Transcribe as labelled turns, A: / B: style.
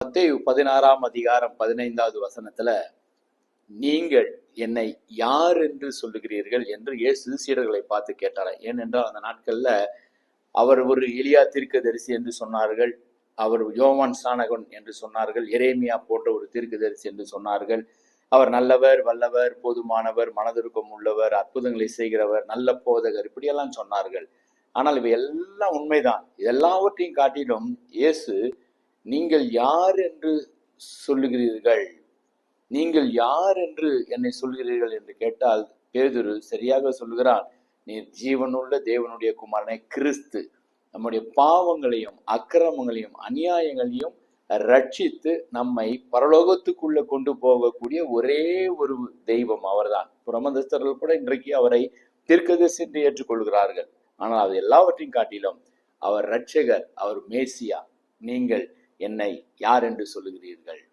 A: மத்தேயு பதினாறாம் அதிகாரம் பதினைந்தாவது வசனத்துல நீங்கள் என்னை யார் என்று சொல்லுகிறீர்கள்? என்று இயேசு சீடர்களை பார்த்து கேட்டாராம் ஏனென்றால் அந்த நாட்கள்ல அவர் ஒரு எலியா தீர்க்கதரிசி என்று சொன்னார்கள் அவர் யோவான் சானகன் என்று சொன்னார்கள் எரேமியா போன்ற ஒரு தீர்க்கதரிசி என்று சொன்னார்கள். அவர் நல்லவர் வல்லவர் போதுமானவர் மனதுருக்கம் உள்ளவர் அற்புதங்களை செய்கிறவர் நல்ல போதகர் இப்படியெல்லாம் சொன்னார்கள். ஆனால் இவை எல்லாம் உண்மைதான். இதெல்லாவற்றையும் காட்டிலும் இயேசு நீங்கள் யார் என்று சொல்லுகிறீர்கள்? நீங்கள் யார் என்று என்னை சொல்கிறீர்கள் என்று கேட்டால் பேதுரு சரியாக சொல்கிறான் நீர் ஜீவனுள்ள தேவனுடைய குமாரனை கிறிஸ்து நம்முடைய பாவங்களையும் அக்கிரமங்களையும் அநியாயங்களையும் ரட்சித்து நம்மை பரலோகத்துக்குள்ள கொண்டு போகக்கூடிய ஒரே ஒரு தெய்வம் அவர்தான். புறமதஸ்தர்கள் கூட இன்றைக்கு அவரை தீர்க்கதரிசி என்று ஏற்றுக்கொள்கிறார்கள். ஆனால் அது எல்லாவற்றையும் காட்டிலும் அவர் ரட்சகர் அவர் மேசியா நீங்கள் என்னை யார் என்று சொல்லுகிறீர்கள்?